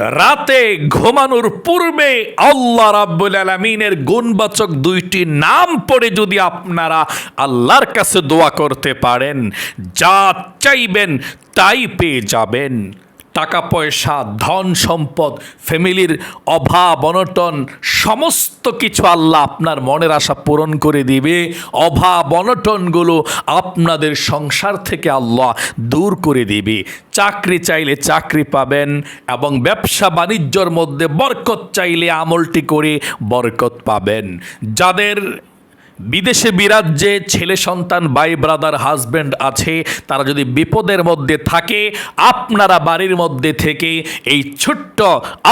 রাতে ঘুমানোর পূর্বে আল্লাহ রাব্বুল আলমিনের গুণবাচক দুইটি নাম পড়ে যদি আপনারা আল্লাহর কাছে দোয়া করতে পারেন, যা চাইবেন তাই পেয়ে যাবেন। টাকা পয়সা ধন সম্পদ ফ্যামিলির অভাব, অনটন, সমস্ত কিছু আল্লাহ আপনার মনের আশা পূরণ করে দিবে। অভাব, অনটনগুলো আপনাদের সংসার থেকে আল্লাহ দূর করে দিবে। চাকরি চাইলে চাকরি পাবেন এবং ব্যবসা বাণিজ্যর মধ্যে বরকত চাইলে আমলটি করে বরকত পাবেন। যাদের বিদেশে বিরাজ্যে ছেলে সন্তান বাই ব্রাদার হাজব্যান্ড আছে, তারা যদি বিপদের মধ্যে থাকে, আপনারা বাড়ির মধ্যে থেকে এই ছোট্ট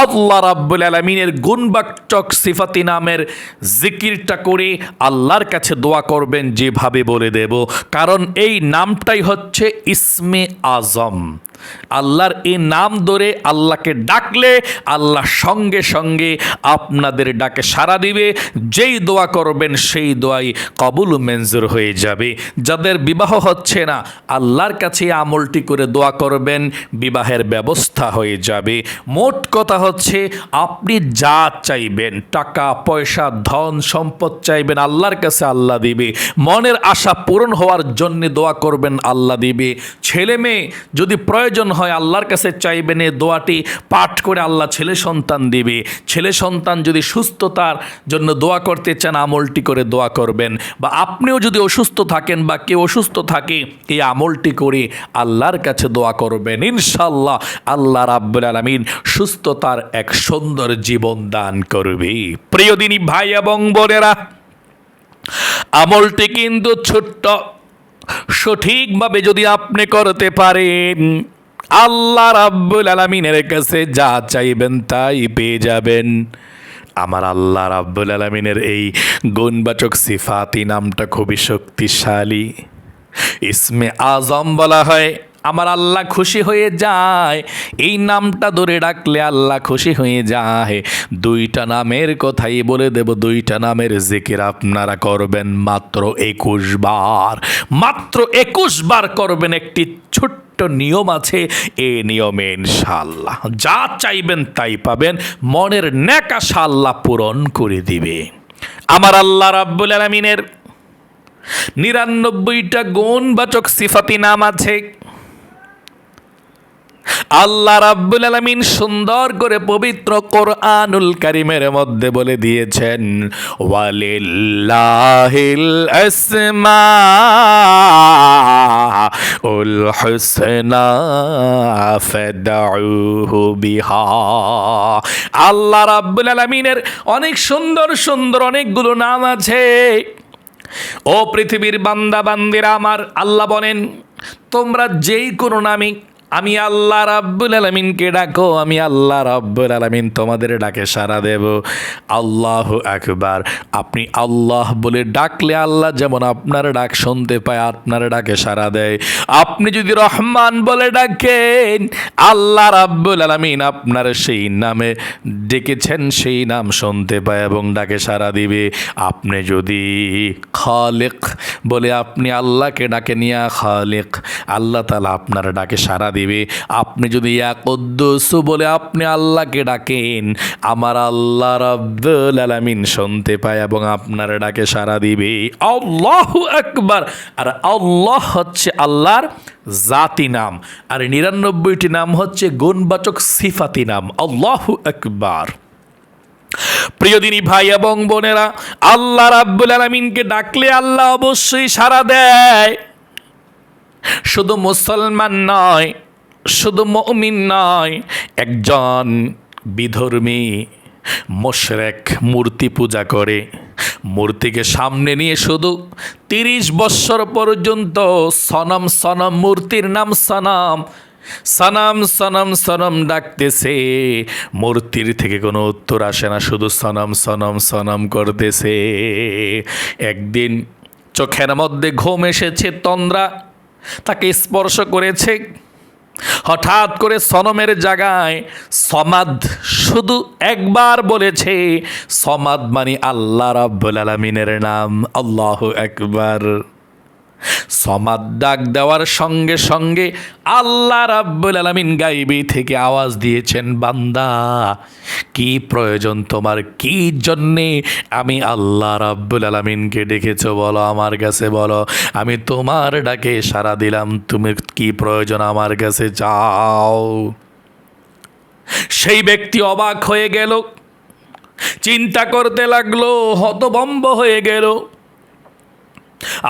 আল্লাহ রাব্বুল আলমিনের গুণবাক্টক সিফাতি নামের জিকিরটা করে আল্লাহর কাছে দোয়া করবেন, যেভাবে বলে দেব। কারণ এই নামটাই হচ্ছে ইসমে আজম। আল্লাহর এই নাম ধরে আল্লাহকে ডাকলে আল্লাহ সঙ্গে সঙ্গে আপনাদের ডাকে সাড়া দিবে। যেই দোয়া করবেন সেই দোয়াই কবুল মেনজুর হয়ে যাবে। যাদের বিবাহ হচ্ছে না, আল্লাহর কাছে আমলটি করে দোয়া করবেন, বিবাহের ব্যবস্থা হয়ে যাবে। মোট কথা হচ্ছে, আপনি যা চাইবেন, টাকা, পয়সা, ধন, সম্পদ চাইবেন, আল্লাহর কাছে আল্লাহ দিবে। মনের আশা পূরণ হওয়ার জন্য দোয়া করবেন, আল্লাহ দিবে। ছেলে মেয়ে যদি প্রয়োজন হয় আল্লাহর কাছে চাইবেন এই দোয়াটি পাঠ করে আল্লাহ ছেলে সন্তান দিবে। ছেলে সন্তান যদি সুস্থতার জন্য দোয়া করতে চান, আমলটি করে দোয়া করবেন। বা আপনিও যদি অসুস্থ থাকেন বা কেউ অসুস্থ থাকে, এই আমলটি করে আল্লাহর কাছে দোয়া করবেন। ইনশাল্লাহ আল্লাহ রাব্বুল আলমিন সুস্থতার এক সুন্দর জীবন দান করবে। প্রিয় দিনী ভাই এবং বোনেরা, আমলটি কিন্তু ছোট্ট, সঠিকভাবে যদি আপনি করতে পারেন আল্লাহ রাব্বুল আলমিনের কাছে যা চাইবেন তাই পেয়ে যাবেন। আমার আল্লাহ রাব্বুল আলমিনের এই গুণবাচক সিফাতি নামটা খুবই শক্তিশালী। ইসমে আজম বলা হয় আমার আল্লাহ খুশি হয়ে যায়। এই নামটা ধরে ডাকলে আল্লাহ খুশি হয়ে যায়। দুইটা নামের কথাই বলে দেব, দুইটা নামের জিকির আপনারা করবেন মাত্র একুশ বার। মাত্র একুশ বার করবেন একটি ছোট্ট নিয়ম আছে, এ নিয়মে ইনশাল্লাহ যা চাইবেন তাই পাবেন, মনের ন্যাকাশা আল্লাহ পূরণ করে দিবে। আমার আল্লাহ রাব্বুল আলমিনের নিরানব্বইটা গুণবাচক সিফাতি নাম আছে। আল্লাহ রাব্বুল আলামিন সুন্দর করে পবিত্র কোরআনুল কারিমের মধ্যে বলে দিয়েছেন, ওয়ালিল্লাহিল আসমা উল হুসনা ফাদউহু বিহা। আল্লাহ রাব্বুল আলামিনের অনেক সুন্দর সুন্দর অনেকগুলো নাম আছে। ও পৃথিবীর বান্দা বান্দিরা আমার আল্লাহ বলেন, তোমরা যেই কোনো নামে আমি আল্লাহ রাব্বুল আলমিনকে ডাকো, আমি আল্লাহ রাব্বুল আলমিন তোমাদের ডাকে সাড়া দেব। আল্লাহ একবার আপনি আল্লাহ বলে ডাকলে আল্লাহ যেমন আপনার ডাক শুনতে পায়, আপনার ডাকে সাড়া দেয়। আপনি যদি রহমান বলে ডাকেন, আল্লাহ রাব্বুল আলমিন আপনার সেই নামে ডেকেছেন, সেই নাম শুনতে পায় এবং ডাকে সাড়া দিবে। আপনি যদি খালেক বলে আপনি আল্লাহকে ডাকে নিয়া খালেক, আল্লাহ তালা আপনার ডাকে সাড়া দিবে। আপনি যদি এক উদ্দুসু বলে আপনি আল্লাহকে ডাকেন, আমার আল্লাহ রব্বুল আলামিন শুনতে পায় এবং আপনার ডাকে সাড়া দিবে। আল্লাহ আকবার! আর আল্লাহ হচ্ছে আল্লাহর জাতি নাম। আর নিরানব্বইটি নাম হচ্ছে গুণবাচক সিফাতি নাম। আল্লাহ আকবার! প্রিয়দিনী ভাই এবং বোনেরা, আল্লাহ রাব্বুল আলমিনকে ডাকলে আল্লাহ অবশ্যই সাড়া দেয়। শুধু মুসলমান নয় শুধু মমিন নয়, একজন বিধর্মী মোশরেক মূর্তি পূজা করে, মূর্তিকে সামনে নিয়ে শুধু তিরিশ বৎসর পর্যন্ত সনম সনম মূর্তির নাম সনম সনম সনম সনম ডাকতেছে। মূর্তির থেকে কোনো উত্তর আসে না, শুধু সনম সনম সনম করতেছে। একদিন চোখের মধ্যে ঘুম এসেছে, তন্দ্রা তাকে স্পর্শ করেছে হঠাৎ করে সনমের জায়গায় সমাদ শুধু একবার বলেছে, সমাদ মানে আল্লাহ রাব্বুল আলমিনের নাম, আল্লাহ একবার। সমাদ ডাক দেওয়ার সঙ্গে সঙ্গে আল্লাহ রাব্বুল আলামিন গাইবি থেকে আওয়াজ দিয়েছেন, বান্দা, কি প্রয়োজন তোমার? কি জন্যে আমি আল্লাহ রাব্বুল আলামিনকে ডেকেছ বলো, আমার কাছে বলো। আমি তোমার ডাকে সাড়া দিলাম, তুমি কি প্রয়োজন আমার কাছে চাও? সেই ব্যক্তি অবাক হয়ে গেল, চিন্তা করতে লাগল হতবম্ব হয়ে গেল।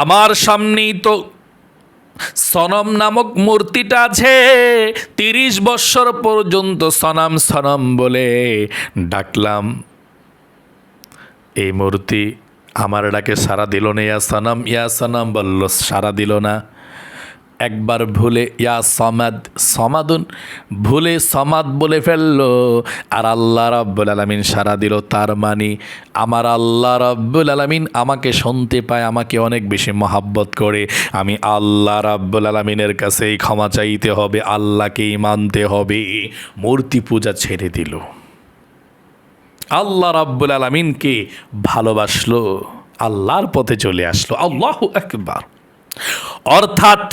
আমার সামনেই তো সনম নামক মূর্তিটা আছে। তিরিশ বৎসর পর্যন্ত সনাম সনম বলে ডাকলাম। এই মূর্তি আমার ডাকে সারা দিল না, ইয়া সনম ইয়া সনম বলল, সারা দিল না। একবার ভুলে, ইয়া সমাদ, সমাদুন, ভুলে সমাদ বলে ফেলল। আর আল্লাহ রাব্বুল আলামিন সারা দিল, তার মানে আমার আল্লাহ রাব্বুল আলামিন আমাকে শুনতে পায়, আমাকে অনেক বেশি মহাব্বত করে। আমি আল্লাহ রাব্বুল আলামিনের কাছেই ক্ষমা চাইতে হবে, আল্লাহকেই মানতে হবে। মূর্তি পূজা ছেড়ে দিল। আল্লাহ রাব্বুল আলামিনকে ভালোবাসলো, আল্লাহর পথে চলে আসলো। আল্লাহু একবার অর্থাৎ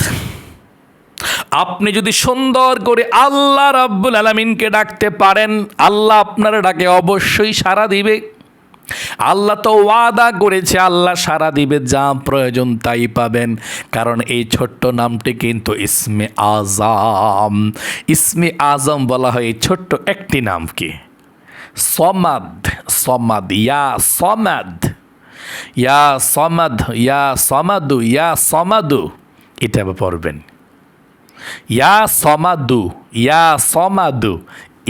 আপনি যদি সুন্দর করে আল্লাহ রাব্বুল আলামিনকে ডাকতে পারেন, আল্লাহ আপনার ডাকে, অবশ্যই সাড়া দিবে। আল্লাহ তো ওয়াদা করেছে, আল্লাহ সাড়া দিবে, যা প্রয়োজন তাই পাবেন। কারণ এই ছোট্ট নামটি কিন্তু ইসমে আজম ইসমে আজম বলা হয় এই ছোট্ট একটি নামকে সমাদ সমাদ, ইয়া সমাদ। ইয়া সমাদ, ইয়া সমাদু ইয়া সমাদু। এটা পড়বেন। ইয়া সমাদু ইয়া সমাদু,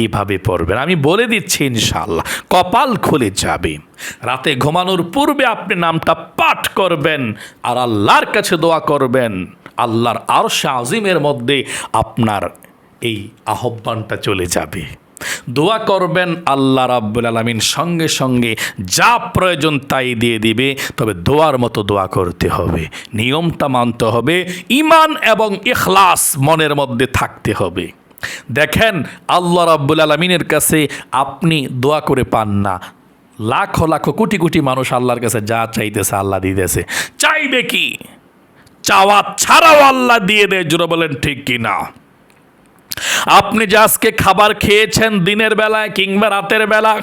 এভাবে পড়বেন। আমি বলে দিচ্ছি ইনশাল্লাহ কপাল খুলে যাবে। রাতে ঘুমানোর পূর্বে আপনি নামটা পাঠ করবেন আর আল্লাহর কাছে দোয়া করবেন। আল্লাহর আরশে আজিমের মধ্যে আপনার এই আহ্বানটা চলে যাবে। দোয়া করবেন আল্লাহ রাব্বুল আলমিন সঙ্গে সঙ্গে যা প্রয়োজন তাই দিয়ে দিবে। তবে দোয়ার মতো দোয়া করতে হবে। নিয়মটা মানতে হবে। ইমান এবং ইখলাস মনের মধ্যে থাকতে হবে। দেখেন, আল্লাহ রাব্বুল আলমিনের কাছে আপনি দোয়া করে পান না। লাখো লাখো কোটি কোটি মানুষ আল্লাহর কাছে যা চাইতেছে আল্লাহ দিতেছে। চাইবে কি? চাওয়া ছাড়াও আল্লাহ দিয়ে দেয়। জোরে বলেন, ঠিক কি না আপনি যে আজকে খাবার খেয়েছেন দিনের বেলায় কিংবা রাতের বেলা,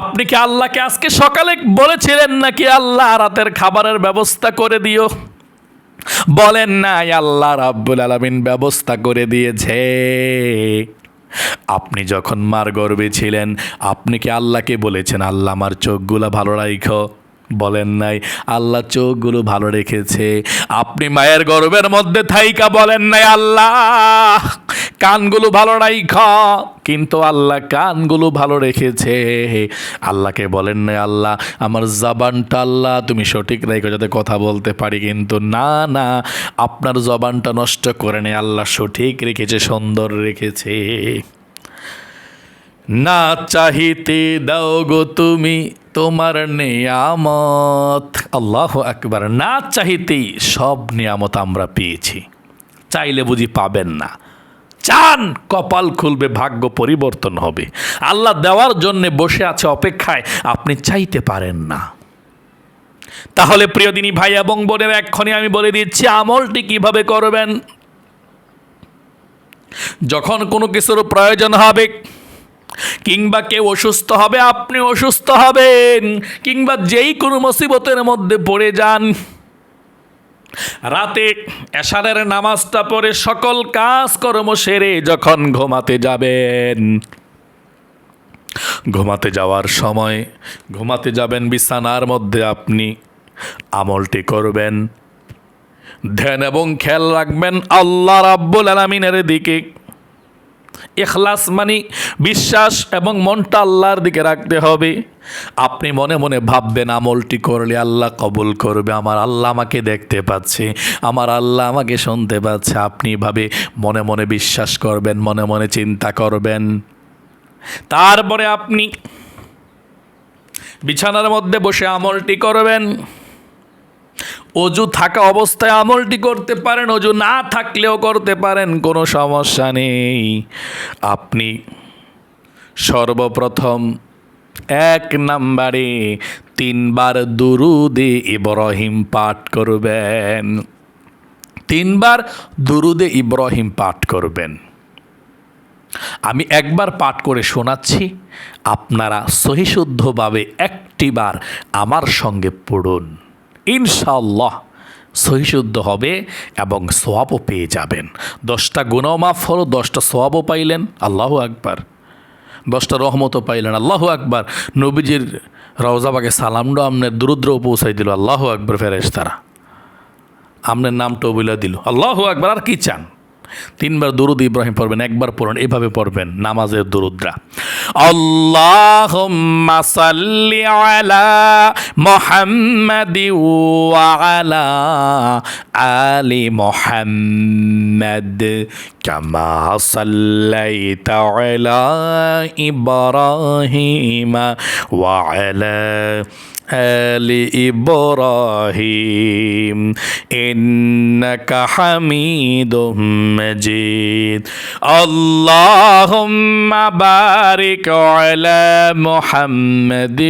আপনি কি আল্লাহকে আজকে সকালে বলেছিলেন নাকি আল্লাহ রাতের খাবারের ব্যবস্থা করে দিও? বলেন নাই আল্লাহ রাব্বুল আলামিন ব্যবস্থা করে দিয়েছে। আপনি যখন মার গর্বে ছিলেন, আপনি কি আল্লাহকে বলেছেন, আল্লাহ আমার চোখগুলো ভালো রাইখো বলেন নাই, আল্লাহ চোখগুলো ভালো রেখেছে। আপনি মায়ের গর্বের মধ্যে থাইকা বলেন নাই, আল্লাহ কানগুলো ভালো রাইখ। কিন্তু আল্লাহ কানগুলো ভালো রেখেছে। আল্লাহকে বলেন নাই আল্লাহ, আমার জবানটা আল্লাহ, তুমি সঠিক রেখো যাতে কথা বলতে পারি। কিন্তু না না, আপনার জবানটা নষ্ট করে নেই আল্লাহ সঠিক রেখেছে, সুন্দর রেখেছে। না চাহিতে দাও গো তুমি তোমার নিয়ামত। আল্লাহ একবার না চাহিতেই সব নিয়ামত আমরা পেয়েছি। চাইলে বুঝি পাবেন না। চান কপাল খুলবে, ভাগ্য পরিবর্তন হবে। আল্লাহ দেওয়ার জন্যে বসে আছে অপেক্ষায়, আপনি চাইতে পারেন না। তাহলে প্রিয় প্রিয়দিনী ভাই এবং বোনের, এক্ষণে আমি বলে দিচ্ছি, আমলটি কীভাবে করবেন? যখন কোনো কিছুর প্রয়োজন হবে, কিংবা কেউ অসুস্থ হবে, আপনি অসুস্থ হবেন, কিংবা যেই কোনো মুসিবতের মধ্যে পড়ে যান রাতে এশারের নামাজটা পরে সকল কাজকর্ম সেরে যখন ঘুমাতে যাবেন। ঘুমাতে যাওয়ার সময় ঘুমাতে যাবেন বিছানার মধ্যে আপনি আমলটি করবেন। ধ্যান এবং খেয়াল রাখবেন আল্লাহ রাব্বুল আলামিনের দিকে। এখলাস মানে বিশ্বাস এবং মনটা আল্লাহর দিকে রাখতে হবে। আপনি মনে মনে ভাববেন, আমলটি করলে আল্লাহ কবুল করবে। আমার আল্লাহ আমাকে দেখতে পাচ্ছে, আমার আল্লাহ আমাকে শুনতে পাচ্ছে। আপনি ভাবে মনে মনে বিশ্বাস করবেন, মনে মনে চিন্তা করবেন। তারপরে আপনি বিছানার মধ্যে বসে আমলটি করবেন। অজু থাকা অবস্থায় আমলটি করতে পারেন, অজু না থাকলেও করতে পারেন, কোনো সমস্যা নেই। আপনি সর্বপ্রথম এক নাম্বারে তিনবার দুরুদে ইব্রাহিম পাঠ করবেন। তিনবার দুরুদে ইব্রাহিম পাঠ করবেন। আমি একবার পাঠ করে শোনাচ্ছি, আপনারা সহিশুদ্ধভাবে একটিবার আমার সঙ্গে পড়ুন। ইনশাল্লাহ সহিশুদ্ধ হবে এবং সোয়াবও পেয়ে যাবেন। দশটা গুণও মাফ হলো, দশটা সোয়াবও পাইলেন, আল্লাহ আকবার। দশটা রহমতও পাইলেন, আল্লাহ আকবার। নবীজির রওজাবাকে সালামডো আপনার দূরদ্র পৌঁছাই দিল, আল্লাহ আকবর ফেরেস তারা আপনার নামটাও বলে দিল, আল্লাহ আকবার, আর কি চান? তিনবার দরুদ ইব্রাহিম পড়বেন, একবার পড়ুন, এভাবে পড়বেন, নামাজের দরুদরা। আল্লাহুম্মা সাল্লি আলা মুহাম্মাদি ওয়া আলা আলি মুহাম্মাদ কামা সাল্লাইতা আলা ইব্রাহিম ওয়া আলা آل إبراهيم إنك حميد مجيد اللهم بارك على محمد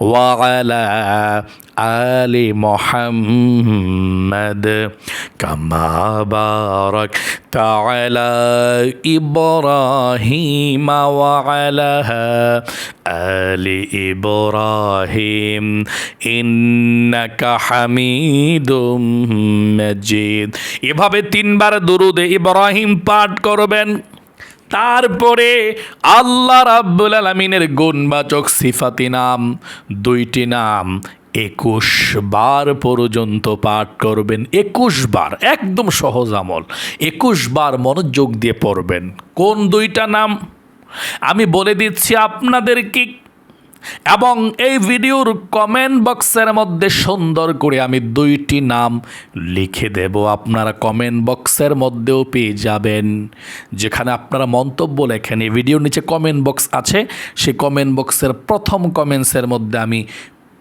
وعلى আলি মোহাম্মদ কামাবারক তালা ইব্রাহিম ওয়ালাহ আলি ইব্রাহিম ইন্ন হামিদুম মজিদ। এভাবে তিনবার দুরুদে ইব্রাহিম পাঠ করবেন। তারপরে আল্লাহ রাব্বুল আলমিনের গুণবাচক সিফাতি নাম, দুইটি নাম একুশ বার পর্যন্ত পাঠ করবেন, একুশ বার, একদম সহজ আমল। একুশ বার মনোযোগ দিয়ে পড়বেন। কোন দুইটা নাম? আমি বলে দিচ্ছি আপনাদেরকে। এবং এই ভিডিওর কমেন্ট বক্সের মধ্যে সুন্দর করে আমি দুইটি নাম লিখে দেব। আপনারা কমেন্ট বক্সের মধ্যেও পেয়ে যাবেন। যেখানে আপনারা মন্তব্য লেখেন। এই ভিডিওর নিচে কমেন্ট বক্স আছে। সেই কমেন্ট বক্সের প্রথম কমেন্টসের মধ্যে আমি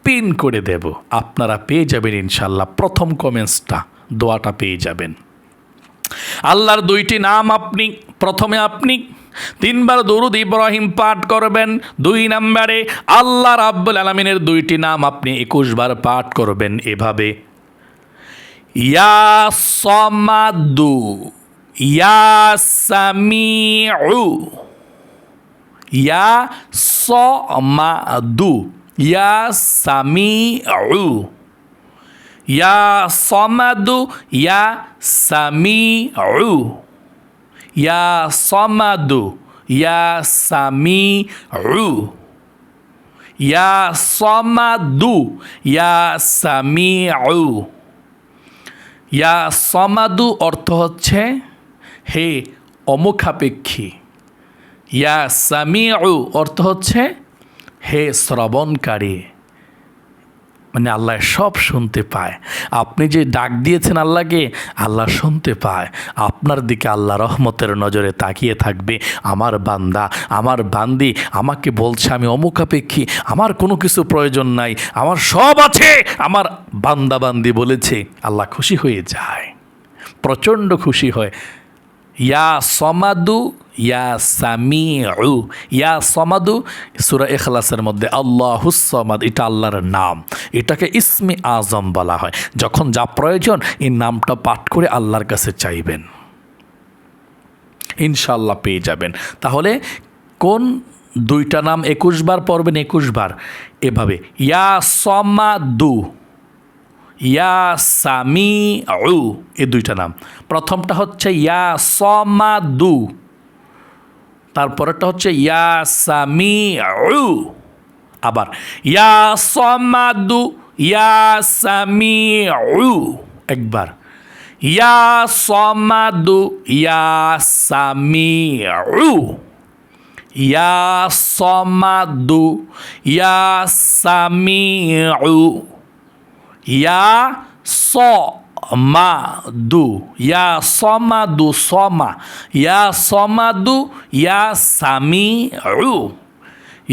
পিন করে দেব। আপনারা পেয়ে যাবেন ইনশাল্লাহ প্রথম কমেন্টসটা দোয়াটা পেয়ে যাবেন। আল্লাহর দুইটি নাম আপনি, প্রথমে আপনি, তিনবার দরুদ ইব্রাহিম পাঠ করবেন, দুই নম্বরে আল্লাহ রাব্বুল আলমিনের দুইটি নাম আপনি একুশ বার পাঠ করবেন এভাবে। ইয়া সমাদু, ইয়া সামিউ, ইয়া সমাদু। ইয়া সামিউ। ইয়া সমাদু, ইয়া সামিউ। ইয়া সমাদু, ইয়া সামিউ। ইয়া সমাদু, ইয়া সামিউ। ইয়া সমাদু অর্থ হচ্ছে হে অমুখাপেক্ষী। ইয়া সামিউ অর্থ হচ্ছে হে শ্রবণকারী মানে আল্লাহ সব শুনতে পায়। আপনি যে ডাক দিয়েছেন আল্লাহকে, আল্লাহ শুনতে পায়। আপনার দিকে আল্লাহ রহমতের নজরে তাকিয়ে থাকবে। আমার বান্দা, আমার বান্দি আমাকে বলছে, আমি অমুখাপেক্ষী আমার কোনো কিছু প্রয়োজন নাই, আমার সব আছে। আমার বান্দা বান্দি বলেছে, আল্লাহ খুশি হয়ে যায়, প্রচণ্ড খুশি হয়। ইয়া সমাদু, ইয়া সামিউ। ইয়া সমাদু, সুরা এখলাসের মধ্যে আল্লাহুসমাদ এটা আল্লাহর নাম। এটাকে ইসমি আজম বলা হয়। যখন যা প্রয়োজন, এই নামটা পাঠ করে আল্লাহর কাছে চাইবেন। ইনশাল্লাহ পেয়ে যাবেন। তাহলে কোন দুইটা নাম একুশ বার পড়বেন? একুশ বার। এভাবে, ইয়া সমাদু। ইয়া সামি উ এই দুইটা নাম। প্রথমটা হচ্ছে ইয়া সমাদু, তারপরেরটা হচ্ছে ইয়া সামি উ আবার ইয়া সমাদু, ইয়া সামি উ একবার। ইয়া সমাদু, ইয়া সামি উ ইয়া সমাদু, ইয়া সামি উ ইয়া স মা দু ইয়া সমাদু সমা ইয়া সমাদু ইয়া সামি উ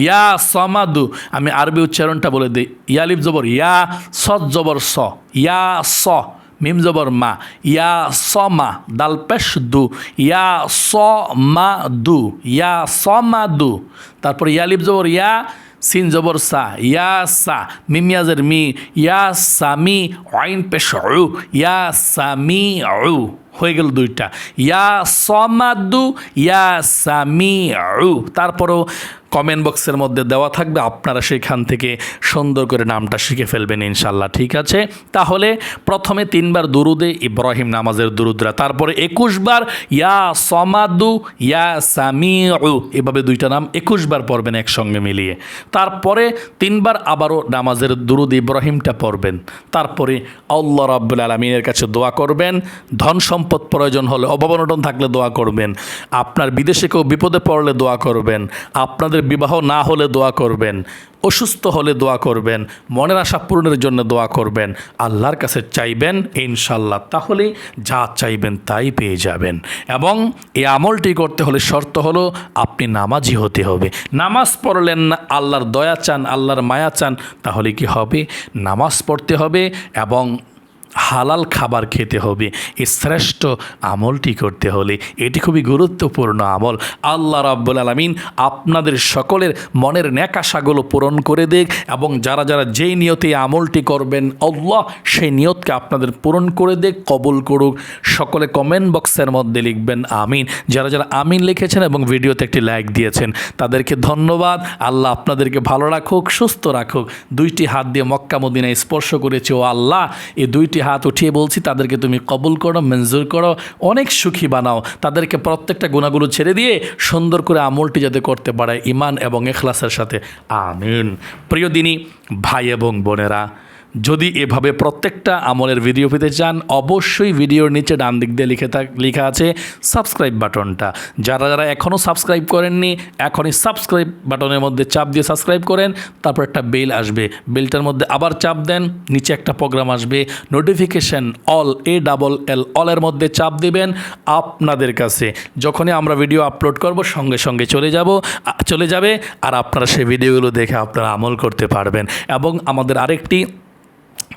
ইয়া সমাদু আমি আরবি উচ্চারণটা বলে দিই। ইয়ালিফ জবর, ইয়া সৎ জবর স। ইয়া স, মিম জবর মা। ইয়া সমা, দাল পেশ দু ইয়া স মা দু ইয়া সমা দু তারপর ইয়ালিফ জবর, ইয়া সিন জবর সা, ইয়া সা মিমিয়াজের মি, ইয়া সামি আইন পেশ ইয়া সামি উ, হয়ে গেল দুইটা। ইয়া সমাদু, ইয়া সামি উ, তারপরেও কমেন্ট বক্সের মধ্যে দেওয়া থাকবে, আপনারা সেখান থেকে সুন্দর করে নামটা শিখে ফেলবেন ইনশাল্লাহ ঠিক আছে? তাহলে প্রথমে তিনবার দুরুদে ইব্রাহিম নামাজের দুরুদরা, তারপরে একুশ বার ইয়া সমাদু, ইয়া সামিউ, এভাবে দুইটা নাম একুশ বার পড়বেন একসঙ্গে মিলিয়ে। তারপরে তিনবার আবারও নামাজের দুরুদ ইব্রাহিমটা পড়বেন, তারপরে আল্লাহ রাব্বুল আলমিনের কাছে দোয়া করবেন, ধন সম্পদ প্রয়োজন হলে অভাবনটন থাকলে দোয়া করবেন, আপনার বিদেশে কেউ বিপদে পড়লে দোয়া করবেন, আপনাদের বিবাহ না হলে দোয়া করবেন, অসুস্থ হলে দোয়া করবেন, মনের আশা পূরণের জন্য দোয়া করবেন, আল্লাহর কাছে চাইবেন ইনশাল্লাহ তাহলে যা চাইবেন তাই পেয়ে যাবেন। এবং এই আমলটি করতে হলে শর্ত হলো আপনি নামাজি হতে হবে। নামাজ পড়লেন না, আল্লাহর দয়া চান, আল্লাহর মায়া চান, তাহলে কি হবে? নামাজ পড়তে হবে এবং হালাল খাবার খেতে হবে। এই শ্রেষ্ঠ আমলটি করতে হলে এটি খুবই গুরুত্বপূর্ণ আমল। আল্লাহ রাব্বুল আলমিন আপনাদের সকলের মনের ন্যাকাশাগুলো পূরণ করে দেখ এবং যারা যারা যেই নিয়তে আমলটি করবেন, আল্লাহ সেই নিয়তকে আপনাদের পূরণ করে দেখ কবুল করুক। সকলে কমেন্ট বক্সের মধ্যে লিখবেন, আমিন। যারা যারা আমিন লিখেছেন এবং ভিডিওতে একটি লাইক দিয়েছেন, তাদেরকে ধন্যবাদ। আল্লাহ আপনাদেরকে ভালো রাখুক, সুস্থ রাখুক। দুইটি হাত দিয়ে মক্কা স্পর্শ করেছে, ও আল্লাহ, এই দুইটি হাত উঠিয়ে বলছি, তাদেরকে তুমি কবুল করো, মঞ্জুর করো, অনেক সুখী বানাও। তাদেরকে প্রত্যেকটা গুণাগুলো ছেড়ে দিয়ে সুন্দর করে আমলটি যাতে করতে পারে ইমান এবং এখলাসের সাথে। আমিন। প্রিয় দিনী, ভাই এবং বোনেরা যদি এভাবে প্রত্যেকটা আমলের ভিডিও পেতে চান, অবশ্যই ভিডিওর নিচে ডান দিক দিয়ে লিখে থাক, লেখা আছে সাবস্ক্রাইব বাটনটা। যারা যারা এখনও সাবস্ক্রাইব করেননি, এখনই সাবস্ক্রাইব বাটনের মধ্যে চাপ দিয়ে সাবস্ক্রাইব করেন, তারপর একটা বেল আসবে। বেলটার মধ্যে আবার চাপ দেন, নিচে একটা প্রোগ্রাম আসবে। Notification all A double L অলের মধ্যে চাপ দিবেন আপনাদের কাছে। যখনই আমরা ভিডিও আপলোড করব, সঙ্গে সঙ্গে চলে যাব চলে যাবে, আর আপনারা সেই ভিডিওগুলো দেখে আপনারা আমল করতে পারবেন। এবং আমাদের আরেকটি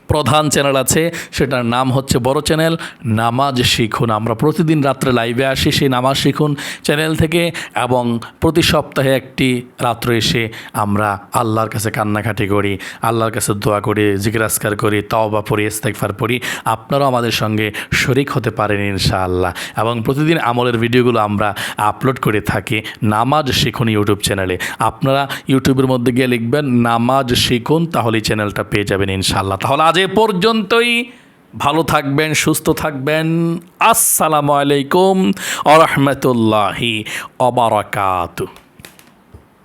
প্রধান চ্যানেল আছে, সেটার নাম হচ্ছে বড় চ্যানেল নামাজ শিখুন। আমরা প্রতিদিন রাত্রে লাইভে আসি সেই নামাজ শিখুন চ্যানেল থেকে এবং প্রতি সপ্তাহে একটি রাত্রে এসে আমরা আল্লাহর কাছে কান্নাকাটি করি, আল্লাহর কাছে দোয়া করি জিজ্ঞাসকার করি, তওবা পড়ি ইস্তেকফার পড়ি। আপনারাও আমাদের সঙ্গে শরিক হতে পারেন ইনশাআল্লাহ। এবং প্রতিদিন আমলের ভিডিওগুলো আমরা আপলোড করে থাকি নামাজ শিখুন ইউটিউব চ্যানেলে। আপনারা ইউটিউবের মধ্যে গিয়ে লিখবেন, নামাজ শিখুন তাহলে চ্যানেলটা পেয়ে যাবেন ইনশাআল্লাহ। তাহলে আজ এ পর্যন্তই। ভালো থাকবেন সুস্থ থাকবেন। আসসালামু আলাইকুম আ রহমতুল্লাহি অবরাকাতু